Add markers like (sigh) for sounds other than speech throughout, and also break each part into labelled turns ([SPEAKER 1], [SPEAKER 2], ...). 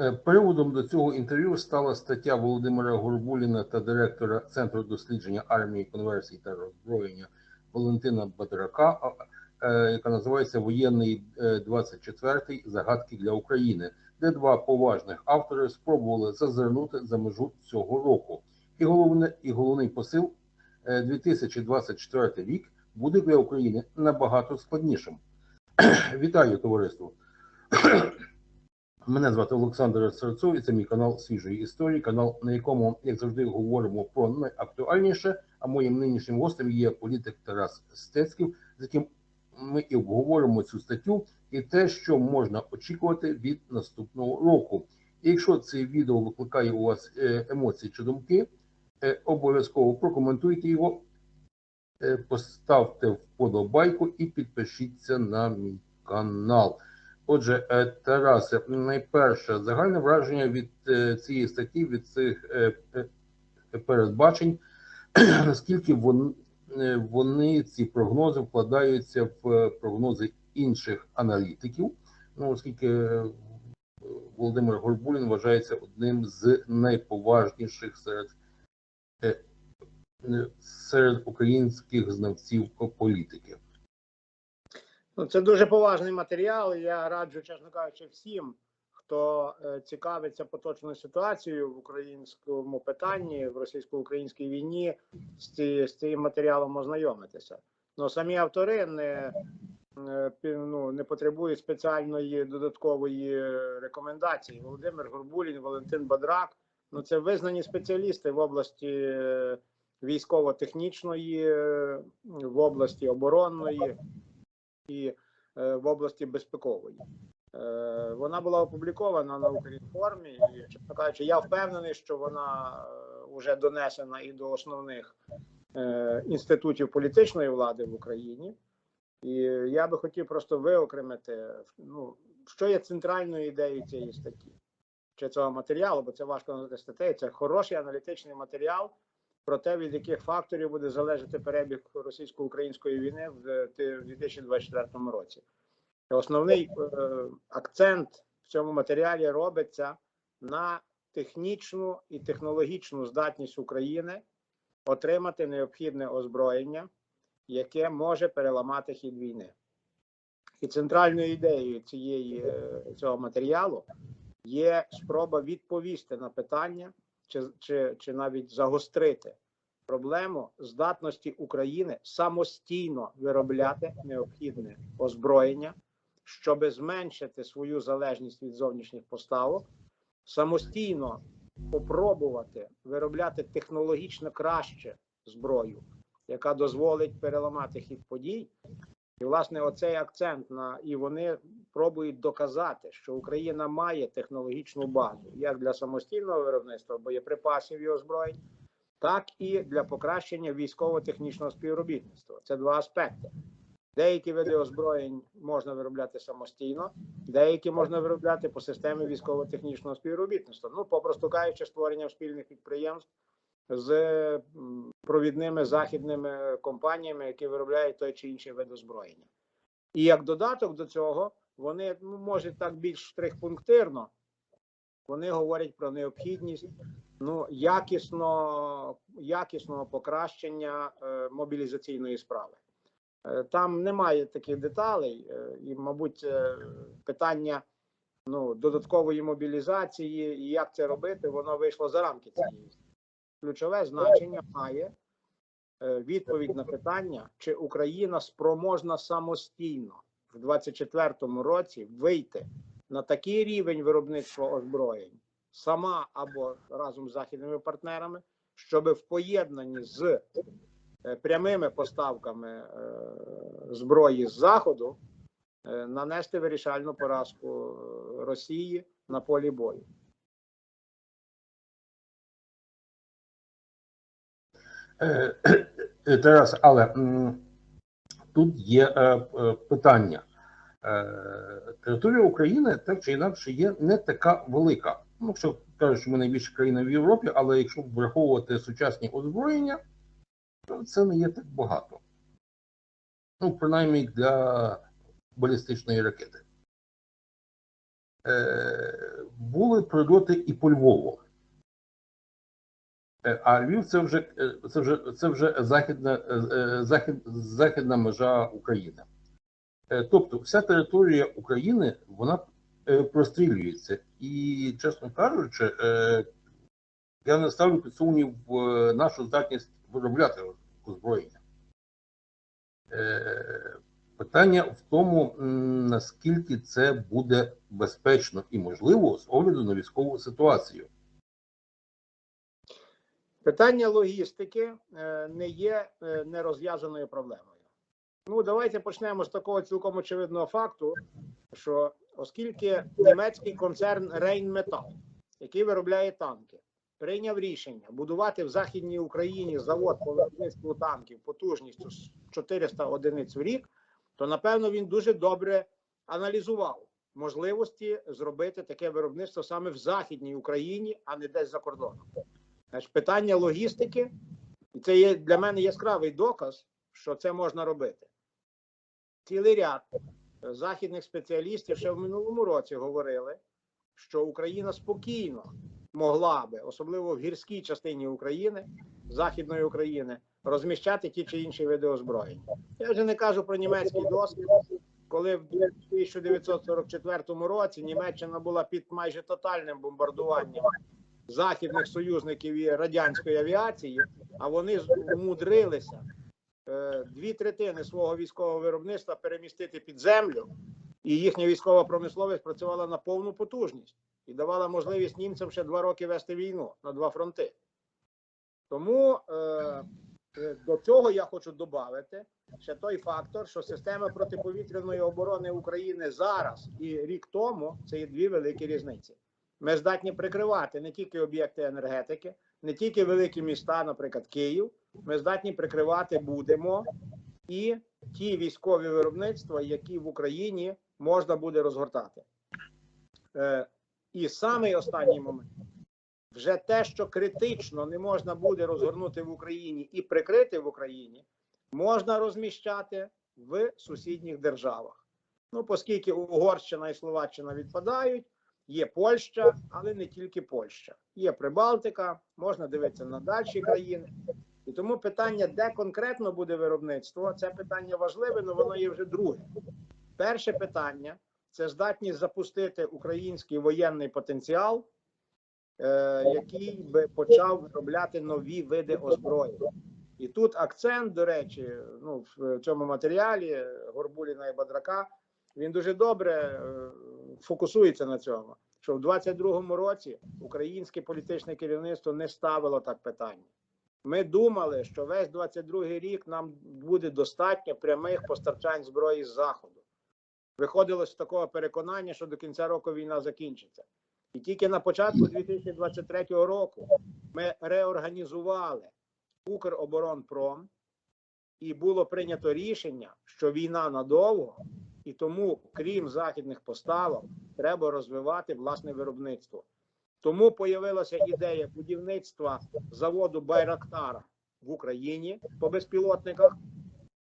[SPEAKER 1] Е, Приводом до цього інтерв'ю стала стаття Володимира Горбуліна та директора Центру дослідження армії, конверсій та роззброєння Валентина Бадрака, е, яка називається Воєнний е, 24-й загадки для України, де два поважних автори спробували зазирнути за межу цього року. І головне, і головний посил е, 2024 рік буде для України набагато складнішим. (clears throat) Вітаю товариство! (clears throat) Мене звати Олександр Серцов, і це мій канал свіжої історії, канал, на якому, як завжди, говоримо про найактуальніше. А моїм нинішнім гостем є політик Тарас Стецьків, з яким ми і обговоримо цю статтю і те, що можна очікувати від наступного року. І якщо це відео викликає у вас е, емоції чи думки, е, обов'язково прокоментуйте його, е, поставте вподобайку і підпишіться на мій канал. Отже, е, Тарасе, найперше загальне враження від е, цієї статті, від цих е, передбачень, (clears throat) наскільки вони, вони ці прогнози вкладаються в прогнози інших аналітиків, ну оскільки Володимир Горбулін вважається одним з найповажніших серед, серед українських знавців політики.
[SPEAKER 2] Ну, це дуже поважний матеріал. Я раджу, чесно кажучи, всім, хто е, цікавиться поточною ситуацією в українському питанні, в російсько-українській війні, з, ці, з цим матеріалом ознайомитися. Ну самі автори не, е, ну, не потребують спеціальної додаткової рекомендації. Володимир Горбулін, Валентин Бадрак. Ну це визнані спеціалісти в області е, військово-технічної, в області оборонної і е, в області безпекової. Е, Вона була опублікована на Укрінформі, і чесно кажучи, я впевнений, що вона вже донесена і до основних е, інститутів політичної влади в Україні. І я би хотів просто виокремити, ну, що є центральною ідеєю цієї статті чи цього матеріалу, бо це важко назвати статтею. Це хороший аналітичний матеріал про те, від яких факторів буде залежати перебіг російсько-української війни в е, 2024 році. Основний е, акцент в цьому матеріалі робиться на технічну і технологічну здатність України отримати необхідне озброєння, яке може переламати хід війни. І центральною ідеєю цієї, е, цього матеріалу є спроба відповісти на питання, чи, чи, чи навіть загострити проблему здатності України самостійно виробляти необхідне озброєння, щоб зменшити свою залежність від зовнішніх поставок, самостійно попробувати виробляти технологічно краще зброю, яка дозволить переламати хід подій. І, власне, оцей акцент на і вони пробують доказати, що Україна має технологічну базу як для самостійного виробництва боєприпасів і озброєнь, так і для покращення військово-технічного співробітництва. Це два аспекти. Деякі види озброєнь можна виробляти самостійно, деякі можна виробляти по системі військово-технічного співробітництва. Ну, попросту кажучи, створенням спільних підприємств з провідними західними компаніями, які виробляють той чи інший вид озброєння. І як додаток до цього, вони ну, може так більш штрихпунктирно, вони говорять про необхідність ну, якісно, якісного покращення е, мобілізаційної справи. Е, Там немає таких деталей, е, і, мабуть, е, питання ну, додаткової мобілізації і як це робити, воно вийшло за рамки цієї. Ключове значення має е, відповідь на питання, чи Україна спроможна самостійно в 2024 році вийти на такий рівень виробництва озброєнь сама або разом з західними партнерами, щоб в поєднанні з е, прямими поставками е, зброї з заходу е, нанести вирішальну поразку Росії на полі бою.
[SPEAKER 1] Тарас, але тут є е, е, питання. Е, Територія України так чи інакше є не така велика. Ну, якщо кажуть, що ми найбільша країна в Європі, але якщо враховувати сучасні озброєння, то це не є так багато. Ну, принаймні для балістичної ракети. Були прильоти і по Львову. Е, А Львів це вже е, це вже це вже західна е, захід, західна межа України. Тобто, вся територія України вона прострілюється. І, чесно кажучи, я не ставлю під сумнів нашу здатність виробляти озброєння. Питання в тому, наскільки це буде безпечно і можливо з огляду на військову ситуацію.
[SPEAKER 2] Питання логістики е, не є е, нерозв'язаною проблемою. Ну, давайте почнемо з такого цілком очевидного факту, що оскільки німецький концерн Rheinmetall, який виробляє танки, прийняв рішення будувати в Західній Україні завод по виробництву танків потужністю з 400 одиниць в рік, то напевно він дуже добре аналізував можливості зробити таке виробництво саме в Західній Україні, а не десь за кордоном. Значить, питання логістики, і це є для мене яскравий доказ, що це можна робити. Цілий ряд е, західних спеціалістів ще в минулому році говорили, що Україна спокійно могла би, особливо в гірській частині України, Західної України, розміщати ті чи інші види озброєння. Я вже не кажу про німецький досвід, коли в 1944 році Німеччина була під майже тотальним бомбардуванням західних союзників і радянської авіації, а вони змудрилися е, дві третини свого військового виробництва перемістити під землю, і їхня військова промисловість працювала на повну потужність і давала можливість німцям ще два роки вести війну на два фронти. Тому е, е, до цього я хочу додати ще той фактор, що система протиповітряної оборони України зараз і рік тому це є дві великі різниці. Ми здатні прикривати не тільки об'єкти енергетики, не тільки великі міста, наприклад, Київ. Ми здатні прикривати будемо і ті військові виробництва, які в Україні можна буде розгортати. Е, і самий останній момент вже те, що критично не можна буде розгорнути в Україні і прикрити в Україні, можна розміщати в сусідніх державах. Ну, оскільки Угорщина і Словаччина відпадають. Є Польща, але не тільки Польща. Є Прибалтика, можна дивитися на дальші країни. І тому питання, де конкретно буде виробництво, це питання важливе, але воно є вже друге. Перше питання це здатність запустити український воєнний потенціал, е, який би почав виробляти нові види озброєння. І тут акцент, до речі, ну в цьому матеріалі Горбуліна і Бадрака він дуже добре е, фокусується на цьому, що в 22-му році українське політичне керівництво не ставило так питання. Ми думали, що весь 22-й рік нам буде достатньо прямих постачань зброї з заходу. Виходило з такого переконання, що до кінця року війна закінчиться. І тільки на початку 2023 року ми реорганізували Укроборонпром, і було прийнято рішення, що війна надовго, і тому, крім західних поставок, треба розвивати власне виробництво. Тому появилася ідея будівництва заводу Байрактара в Україні по безпілотниках.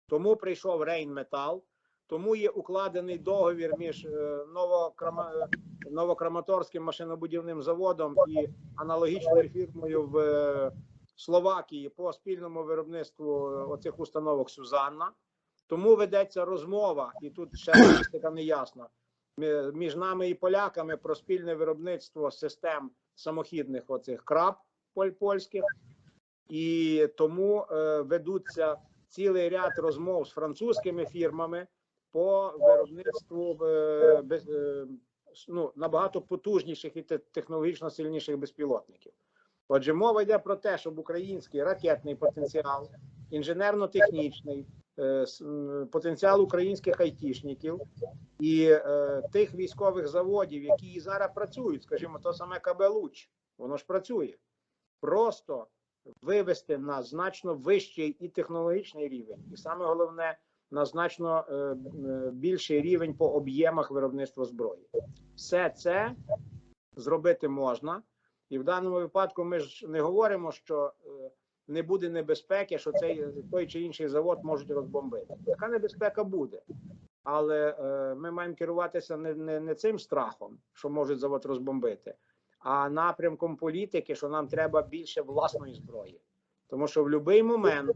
[SPEAKER 2] Тому прийшов Рейнметал, тому є укладений договір між е, Новокрама... Новокраматорським машинобудівним заводом і аналогічною фірмою в е, Словакії по спільному виробництву е, оцих установок Сюзанна. Тому ведеться розмова, і тут ще логістика не ясна мі- між нами і поляками про спільне виробництво систем самохідних оцих краб поль- польських, і тому е, ведуться цілий ряд розмов з французькими фірмами по виробництву е, без, е, ну, набагато потужніших і технологічно сильніших безпілотників. Отже, мова йде про те, щоб український ракетний потенціал, інженерно-технічний, потенціал українських айтішників і е, тих військових заводів, які і зараз працюють, скажімо, то саме КБ «Луч», воно ж працює. Просто вивести на значно вищий і технологічний рівень, і саме головне на значно е, е, більший рівень по об'ємах виробництва зброї. Все це зробити можна, і в даному випадку ми ж не говоримо, що е, не буде небезпеки, що цей той чи інший завод можуть розбомбити. Така небезпека буде. але е, ми маємо керуватися не, не, не цим страхом, що можуть завод розбомбити, а напрямком політики, що нам треба більше власної зброї. Тому що в будь-який момент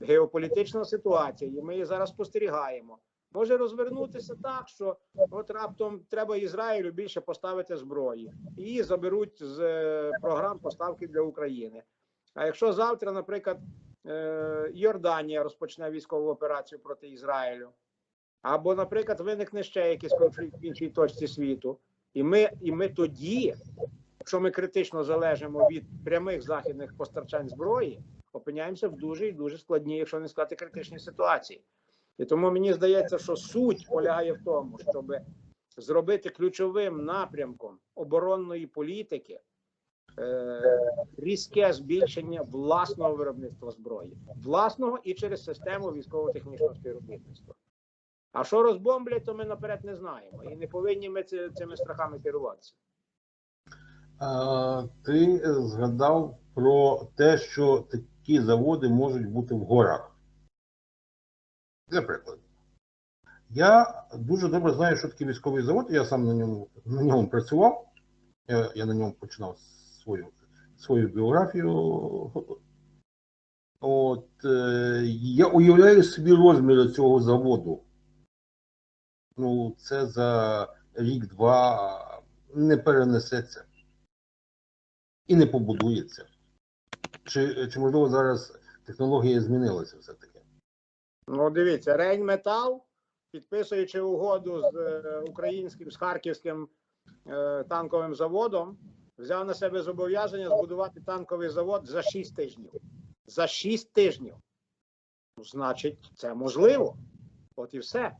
[SPEAKER 2] геополітична ситуація, і ми її зараз спостерігаємо, може розвернутися так, що от раптом треба Ізраїлю більше поставити зброї, і заберуть з е, програм поставки для України. А якщо завтра, наприклад, е, Йорданія розпочне військову операцію проти Ізраїлю, або, наприклад, виникне ще якийсь конфлікт в іншій точці світу, і ми, і ми тоді, якщо ми критично залежимо від прямих західних постачань зброї, опиняємося в дуже і дуже складній, якщо не сказати критичній ситуації. І тому мені здається, що суть полягає в тому, щоб зробити ключовим напрямком оборонної політики різке збільшення власного виробництва зброї, власного і через систему військово-технічного співробітництва. А що розбомблять, то ми наперед не знаємо, і не повинні ми цими страхами керуватися.
[SPEAKER 1] Ти згадав про те, що такі заводи можуть бути в горах. Для прикладу. Я дуже добре знаю, що таке військовий завод. Я сам на ньому, на ньому працював. Я, я на ньому починав свою, свою біографію. От, е, я уявляю собі розміри цього заводу. Ну, це за рік-два не перенесеться і не побудується. Чи, чи можливо зараз технологія змінилася все-таки?
[SPEAKER 2] Ну, дивіться, Рейнметал, підписуючи угоду з е, українським з харківським е, танковим заводом, взяв на себе зобов'язання збудувати танковий завод за 6 тижнів. За 6 тижнів. Ну, Значить, це можливо. От і все.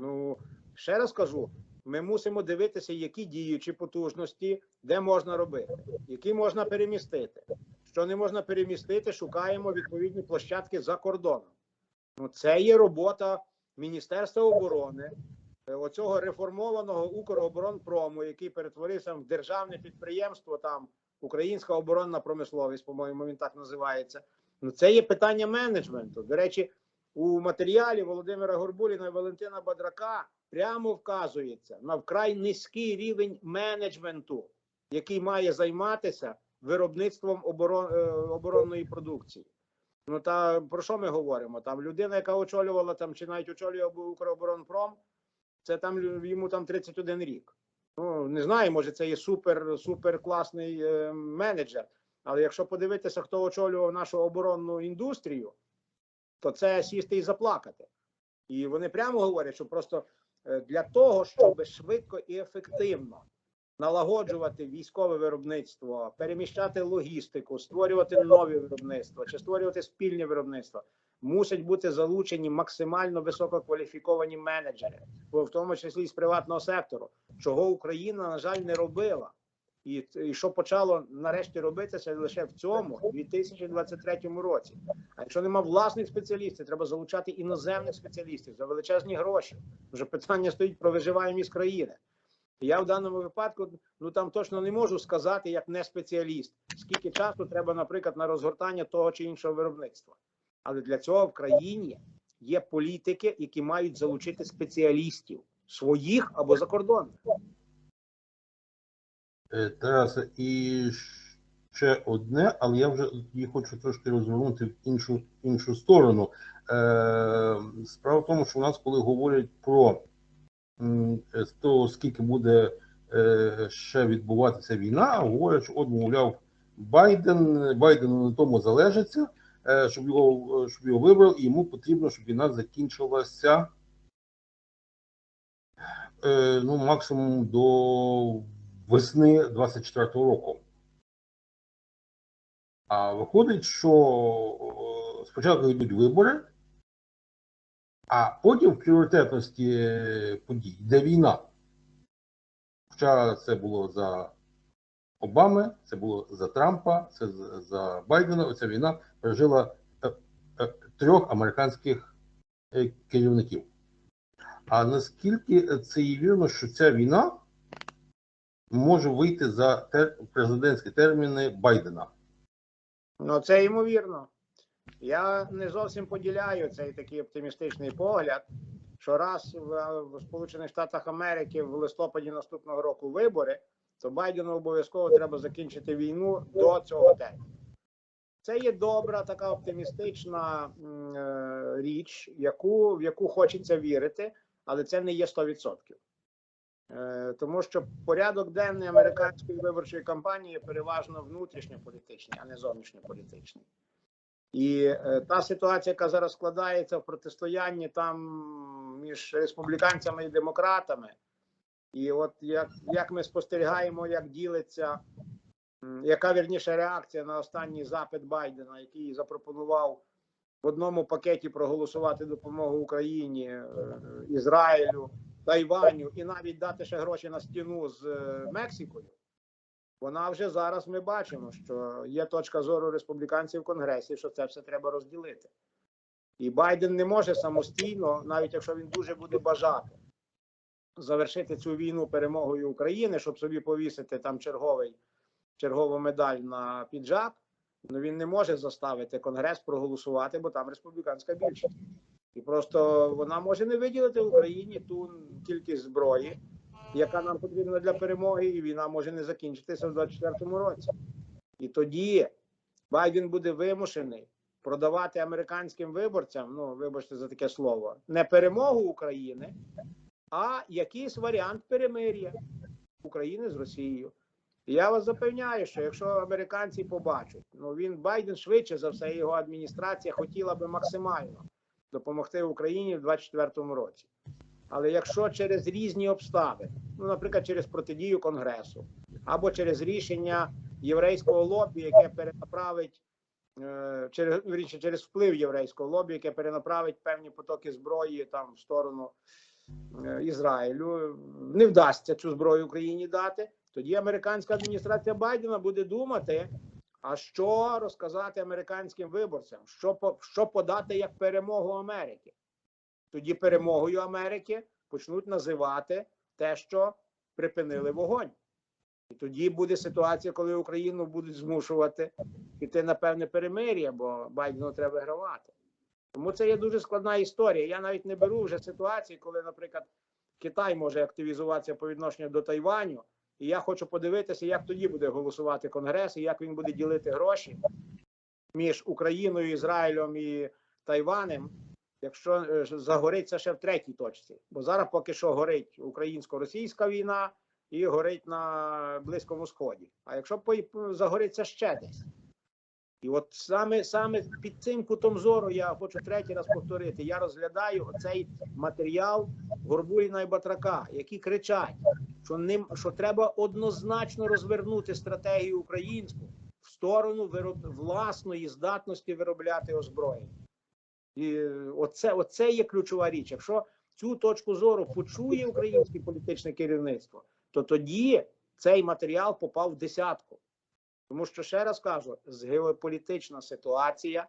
[SPEAKER 2] Ну, ще раз кажу: ми мусимо дивитися, які діючі потужності, де можна робити, які можна перемістити. Що не можна перемістити, шукаємо відповідні площадки за кордоном. Ну, це є робота Міністерства оборони, оцього реформованого Укроборонпрому, який перетворився в державне підприємство, там Українська оборонна промисловість, по-моєму, він так називається. Ну, це є питання менеджменту. До речі, у матеріалі Володимира Горбуліна і Валентина Бадрака прямо вказується на вкрай низький рівень менеджменту, який має займатися виробництвом оборон, е, оборонної продукції. Ну та про що ми говоримо? Там людина, яка очолювала там чи навіть очолює Укроборонпром, це там йому там 31 рік. Ну не знаю, може це є супер, супер класний е, менеджер. Але якщо подивитися, хто очолював нашу оборонну індустрію, то це сісти і заплакати. І вони прямо говорять, що просто е, для того, щоб швидко і ефективно налагоджувати військове виробництво, переміщати логістику, створювати нові виробництва чи створювати спільні виробництва, мусять бути залучені максимально висококваліфіковані менеджери, в тому числі і з приватного сектору, чого Україна, на жаль, не робила. І, і що почало нарешті робитися лише в цьому 2023 році. А якщо нема власних спеціалістів, треба залучати іноземних спеціалістів за величезні гроші. Вже питання стоїть про виживаємість країни. Я в даному випадку ну там точно не можу сказати, як не спеціаліст, скільки часу треба, наприклад, на розгортання того чи іншого виробництва. Але для цього в країні є політики, які мають залучити спеціалістів своїх або закордонних.
[SPEAKER 1] Е, Тарасе, і ще одне, але я вже її хочу трошки розвернути в іншу, іншу сторону. Е, справа в тому, що у нас, коли говорять про е, то, скільки буде е, ще відбуватися війна, говорять, що от, мовляв, Байден, Байдену на тому залежиться, щоб його, щоб його вибрали, і йому потрібно, щоб війна закінчилася е, ну, максимум до весни 24-го року. А виходить, що е, спочатку йдуть вибори, а потім в пріоритетності подій йде війна. Хоча це було за Обами, це було за Трампа, це за- Байдена. Оця війна пережила е, е, трьох американських е, керівників. А наскільки це є вірно, що ця війна може вийти за президентські терміни Байдена?
[SPEAKER 2] Ну, це ймовірно. Я не зовсім поділяю цей такий оптимістичний погляд, що раз в Сполучених Штатах Америки в листопаді наступного року вибори, то Байдену обов'язково треба закінчити війну до цього терміну. Це є добра, така оптимістична е, річ, яку, в яку хочеться вірити, але це не є 100%. Е, Тому що порядок денний американської виборчої кампанії переважно внутрішньополітичний, а не зовнішньополітичний. І е, та ситуація, яка зараз складається в протистоянні там між республіканцями і демократами, і от як, як ми спостерігаємо, як ділиться, яка вірніше реакція на останній запит Байдена, який запропонував в одному пакеті проголосувати допомогу Україні, е, Ізраїлю, Тайваню і навіть дати ще гроші на стіну з е, Мексикою. Вона вже зараз ми бачимо, що є точка зору республіканців в Конгресі, що це все треба розділити. І Байден не може самостійно, навіть якщо він дуже буде бажати, завершити цю війну перемогою України, щоб собі повісити там черговий, чергову медаль на піджак. Ну він не може заставити Конгрес проголосувати, бо там республіканська більшість. І просто вона може не виділити Україні ту кількість зброї, яка нам потрібна для перемоги, і війна може не закінчитися в 2024 році. І тоді Байден буде вимушений продавати американським виборцям, ну вибачте за таке слово, не перемогу України, а якийсь варіант перемир'я України з Росією. Я вас запевняю, що якщо американці побачать, ну він Байден швидше за все, його адміністрація хотіла би максимально допомогти Україні в 2024 році. Але якщо через різні обставини, ну, наприклад, через протидію Конгресу або через рішення єврейського лобі, яке перенаправить е, через, через вплив єврейського лобі, яке перенаправить певні потоки зброї там в сторону Ізраїлю, не вдасться цю зброю Україні дати, тоді американська адміністрація Байдена буде думати, а що розказати американським виборцям, що, що подати як перемогу Америки. Тоді перемогою Америки почнуть називати те, що припинили вогонь. І тоді буде ситуація, коли Україну будуть змушувати піти на певне перемир'я, бо Байдену треба вигравати. Тому це є дуже складна історія. Я навіть не беру вже ситуації, коли, наприклад, Китай може активізуватися по відношенню до Тайваню. І я хочу подивитися, як тоді буде голосувати Конгрес і як він буде ділити гроші між Україною, Ізраїлем і Тайванем, якщо е, загориться ще в третій точці. Бо зараз поки що горить українсько-російська війна і горить на Близькому Сході. А якщо загориться ще десь. І от саме, саме під цим кутом зору я хочу третій раз повторити. Я розглядаю оцей матеріал Горбуліна і Батрака, які кричать, що ним що треба однозначно розвернути стратегію українську в сторону вироб, власної здатності виробляти озброєння. І оце, оце є ключова річ. Якщо цю точку зору почує українське політичне керівництво, то тоді цей матеріал попав в десятку. Тому що ще раз кажу, з геополітична ситуація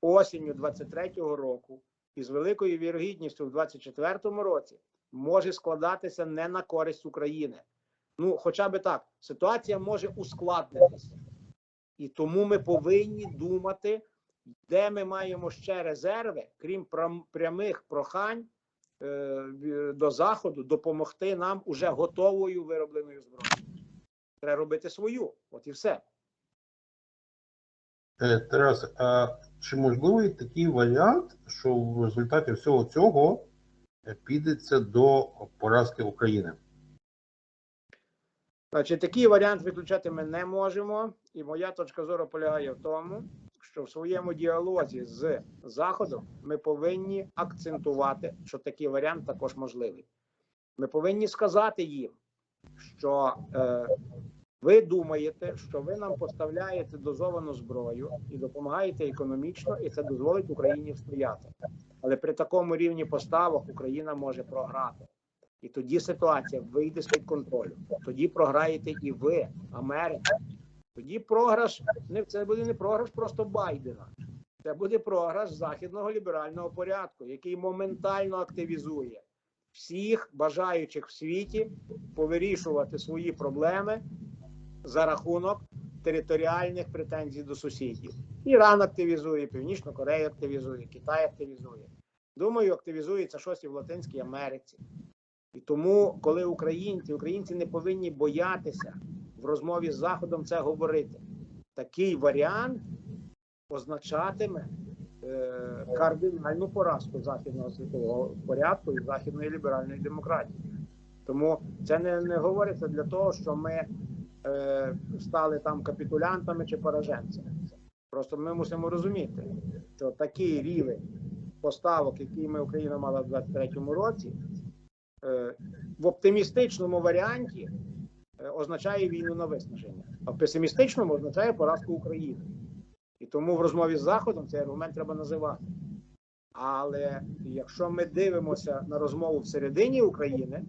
[SPEAKER 2] осінню 23-го року і з великою вірогідністю в 24-му році може складатися не на користь України. Ну, хоча би так, ситуація може ускладнитися. І тому ми повинні думати, де ми маємо ще резерви, крім прямих прохань е, до Заходу, допомогти нам уже готовою виробленою зброєю. Треба робити свою, от і все.
[SPEAKER 1] Е, Тарас, а чи можливий такий варіант, що в результаті всього цього е, підеться до поразки України?
[SPEAKER 2] Значить, такий варіант виключати ми не можемо, і моя точка зору полягає в тому, що в своєму діалозі з Заходом ми повинні акцентувати, що такий варіант також можливий. Ми повинні сказати їм, що е, ви думаєте, що ви нам поставляєте дозовану зброю і допомагаєте економічно, і це дозволить Україні встояти. Але при такому рівні поставок Україна може програти. І тоді ситуація вийде з-під контролю. Тоді програєте і ви, Америка. Тоді програш це буде не програш просто Байдена. Це буде програш західного ліберального порядку, який моментально активізує всіх бажаючих в світі повирішувати свої проблеми за рахунок територіальних претензій до сусідів. Іран активізує, Північна Корея активізує, Китай активізує. Думаю, активізується щось і в Латинській Америці. І тому, коли українці, українці не повинні боятися в розмові з Заходом це говорити. Такий варіант означатиме е, кардинальну поразку західного світового порядку і західної ліберальної демократії. Тому це не, не говориться для того, що ми е, стали там капітулянтами чи пораженцями. Просто ми мусимо розуміти, що такий рівень поставок, який ми Україна мала в 23-му році, е, в оптимістичному варіанті е, означає війну на виснаження, а в песимістичному означає поразку України. І тому в розмові з Заходом цей аргумент треба називати. Але якщо ми дивимося на розмову всередині України,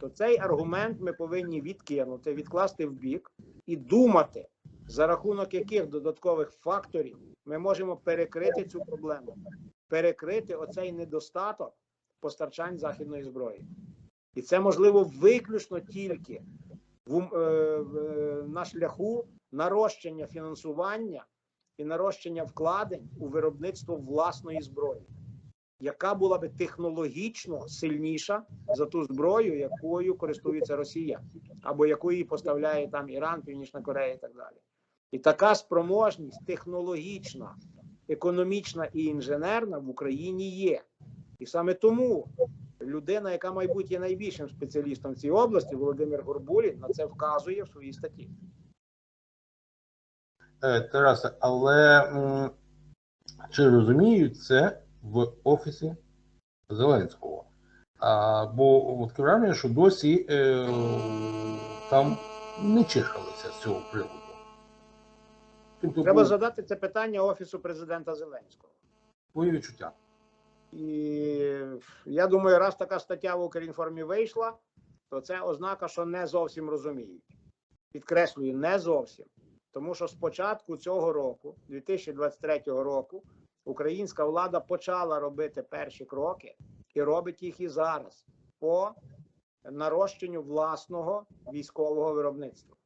[SPEAKER 2] то цей аргумент ми повинні відкинути, відкласти в бік і думати, за рахунок яких додаткових факторів ми можемо перекрити цю проблему, перекрити оцей недостаток постачань західної зброї. І це можливо виключно тільки в, е, в, е, на шляху нарощення фінансування і нарощення вкладень у виробництво власної зброї, яка була би технологічно сильніша за ту зброю, якою користується Росія, або яку їй поставляє там Іран, Північна Корея і так далі. І така спроможність технологічна, економічна і інженерна в Україні є. І саме тому людина, яка, мабуть, є найбільшим спеціалістом в цій області, Володимир Горбулін, на це вказує в своїй статті.
[SPEAKER 1] Е, Тарасе, але чи розуміють це в офісі Зеленського? А, бо таке враження, що досі е, там не чихалися з цього приводу. Тобто,
[SPEAKER 2] Треба
[SPEAKER 1] бо-
[SPEAKER 2] задати це питання офісу президента Зеленського.
[SPEAKER 1] твої відчуття.
[SPEAKER 2] І я думаю, раз така стаття в Укрінформі вийшла, то це ознака, що не зовсім розуміють. Підкреслюю, не зовсім. Тому що з початку цього року, 2023 року, українська влада почала робити перші кроки і робить їх і зараз по нарощенню власного військового виробництва.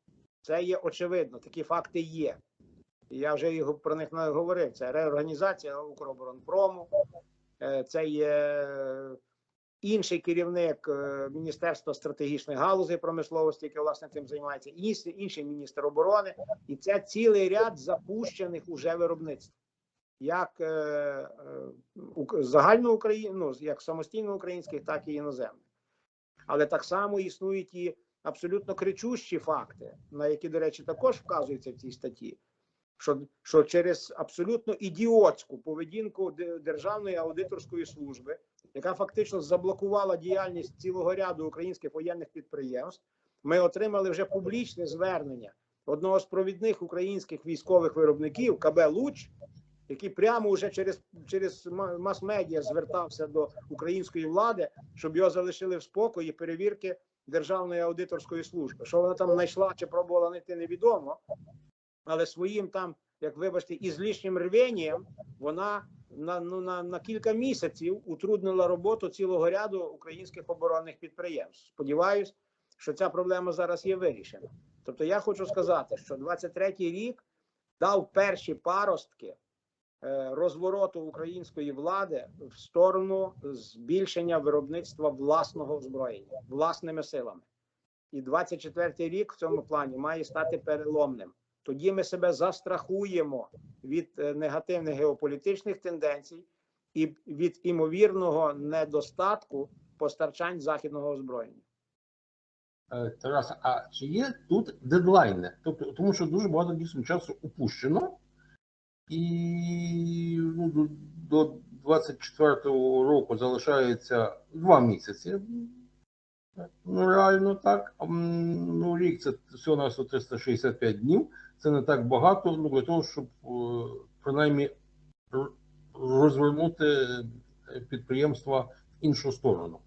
[SPEAKER 2] Це є очевидно, такі факти є. Я вже про них не говорив. Це реорганізація Укроборонпрому, Е, це є інший керівник е, Міністерства стратегічних галузей промисловості, яке власне цим займається, інший міністр оборони, і це цілий ряд запущених уже виробництв, як е, е, ук- загальноукраїн, ну, як самостійно-українських, так і іноземних. Але так само існують і абсолютно кричущі факти, на які, до речі, також вказуються в цій статті що, що через абсолютно ідіотську поведінку Державної аудиторської служби, яка фактично заблокувала діяльність цілого ряду українських воєнних підприємств, ми отримали вже публічне звернення одного з провідних українських військових виробників КБ Луч, який прямо вже через, через мас-медіа звертався до української влади, щоб його залишили в спокої перевірки Державної аудиторської служби. Що вона там знайшла чи пробувала знайти, невідомо але своїм там, як вибачте, ізлишнім рвенням вона на, ну, на, на кілька місяців утруднила роботу цілого ряду українських оборонних підприємств. Сподіваюсь, що ця проблема зараз є вирішена. Тобто, я хочу сказати, що 23-й рік дав перші паростки розвороту української влади в сторону збільшення виробництва власного озброєння власними силами. І 24-й рік в цьому плані має стати переломним тоді ми себе застрахуємо від е, негативних геополітичних тенденцій і від імовірного недостатку постачань західного озброєння.
[SPEAKER 1] Е, Тарас, а чи є тут дедлайни? Тобто, тому що дуже багато дійсно часу упущено, і ну, до, до 24-го року залишається два місяці. Ну, реально так. Ну, рік це всього на 365 днів. Це не так багато ну, для того, щоб е, принаймні розвернути е, підприємства в іншу сторону.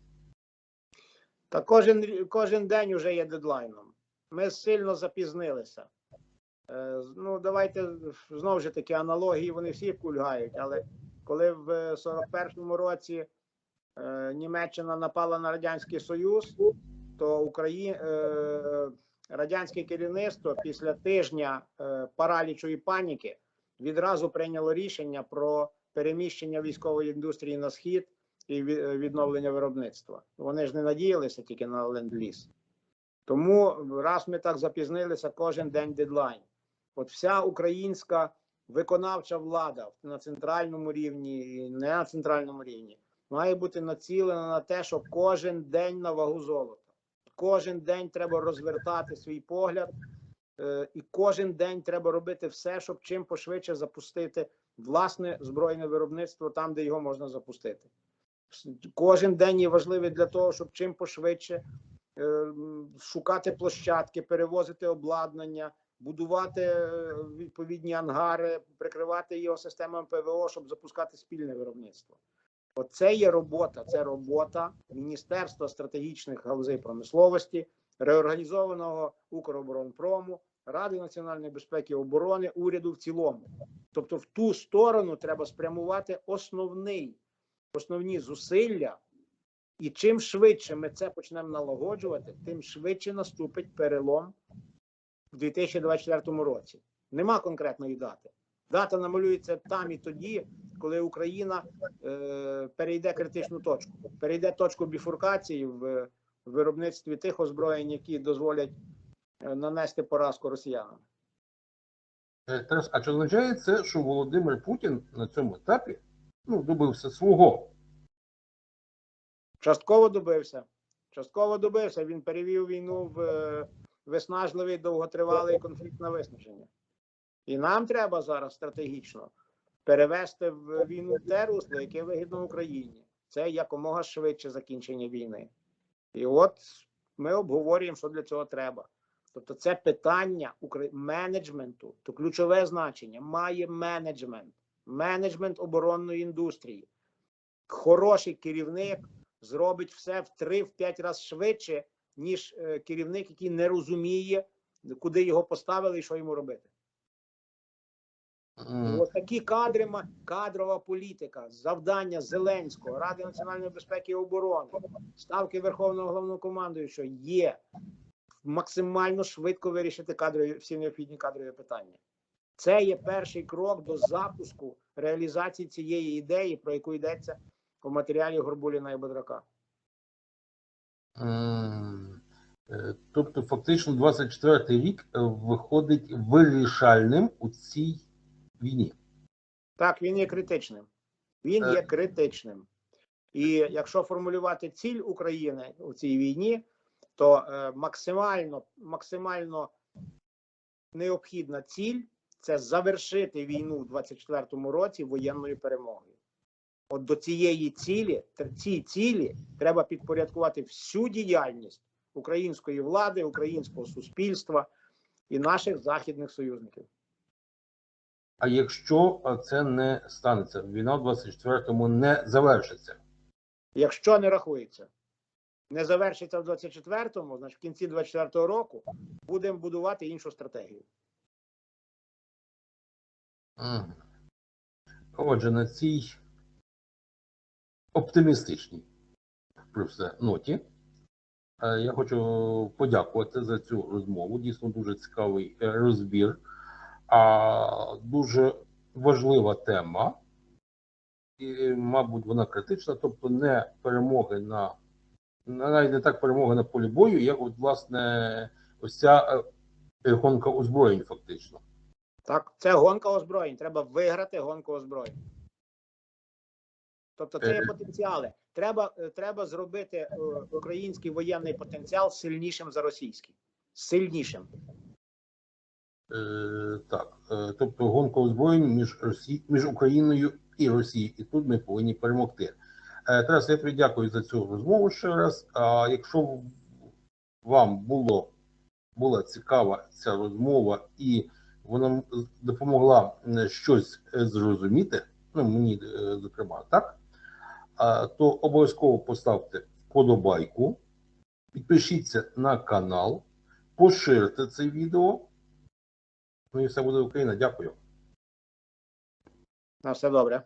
[SPEAKER 2] Та кожен, кожен день вже є дедлайном. Ми сильно запізнилися. Е, Ну, давайте знову ж таки аналогії, вони всі кульгають. Але коли в 41-му році е, Німеччина напала на Радянський Союз, то Украї... е, радянське керівництво після тижня паралічу і паніки відразу прийняло рішення про переміщення військової індустрії на схід і відновлення виробництва. Вони ж не надіялися тільки на ленд-ліз. Тому раз ми так запізнилися, кожен день дедлайн. От вся українська виконавча влада на центральному рівні і не на центральному рівні має бути націлена на те, що кожен день на вагу золота. Кожен день треба розвертати свій погляд, е, і кожен день треба робити все, щоб чим пошвидше запустити власне збройне виробництво там, де його можна запустити. Кожен день є важливий для того, щоб чим пошвидше е, шукати площадки, перевозити обладнання, будувати е, відповідні ангари, прикривати його системами ПВО, щоб запускати спільне виробництво. Оце є робота. Це робота Міністерства стратегічних галузей промисловості, реорганізованого Укроборонпрому, Ради національної безпеки і оборони, уряду в цілому. Тобто, в ту сторону треба спрямувати основний, основні зусилля. І чим швидше ми це почнемо налагоджувати, тим швидше наступить перелом в 2024 році. Нема конкретної дати. Дата намалюється там і тоді, коли Україна е, перейде критичну точку, перейде точку біфуркації в виробництві тих озброєнь, які дозволять е, нанести поразку росіянам.
[SPEAKER 1] Е, Тарас, а чи означає це, що Володимир Путін на цьому етапі ну, добився свого?
[SPEAKER 2] Частково добився. Частково добився. Він перевів війну в е, виснажливий довготривалий конфлікт на виснаження. І нам треба зараз стратегічно перевести в війну те русло, яке вигідно Україні. Це якомога швидше закінчення війни. І от ми обговорюємо, що для цього треба. Тобто, це питання менеджменту, то ключове значення має менеджмент, менеджмент оборонної індустрії. Хороший керівник зробить все в 3-5 разів швидше, ніж е, керівник, який не розуміє, куди його поставили і що йому робити.
[SPEAKER 1] М,
[SPEAKER 2] Ось такі кадри, кадрова політика, завдання Зеленського, Ради національної безпеки і оборони, ставки Верховного головнокомандуючого є максимально швидко вирішити кадрові всі необхідні кадрові питання. Це є перший крок до запуску реалізації цієї ідеї, про яку йдеться у матеріалі Горбуліна і Бодрака.
[SPEAKER 1] М, е, Тобто, фактично, 24-й рік е, виходить вирішальним у цій війні.
[SPEAKER 2] Так, він є критичним. Він
[SPEAKER 1] Е.
[SPEAKER 2] є критичним. І якщо формулювати ціль України у цій війні, то е, максимально, максимально необхідна ціль це завершити війну у 24-му році воєнною перемогою. От до цієї цілі, цій цілі треба підпорядкувати всю діяльність української влади, українського суспільства і наших західних союзників.
[SPEAKER 1] А якщо це не станеться, війна в 24-му не завершиться.
[SPEAKER 2] Якщо не рахується, не завершиться в 24-му, значить в кінці 24-го року будемо будувати іншу стратегію.
[SPEAKER 1] Отже, на цій оптимістичній при все ноті е, я хочу подякувати за цю розмову. Дійсно дуже цікавий е, розбір, а дуже важлива тема. І, мабуть, вона критична, тобто не перемоги на навіть не так перемоги на полі бою, як от, власне, ось ця е, гонка озброєнь, фактично.
[SPEAKER 2] Так, це гонка озброєнь. Треба виграти гонку озброєнь. Тобто це є потенціали. Треба, е, треба зробити е, український воєнний потенціал сильнішим за російський. Сильнішим.
[SPEAKER 1] Е, так, е, тобто гонка озброєнь між Росі... між Україною і Росією, і тут ми повинні перемогти. Е, Тарас, я тобі дякую за цю розмову ще раз. А якщо вам було була цікава ця розмова і вона допомогла щось зрозуміти, ну мені зокрема, так, то обов'язково поставте вподобайку, підпишіться на канал, поширте це відео. Ну і все буде Україна. Дякую.
[SPEAKER 2] На все добре.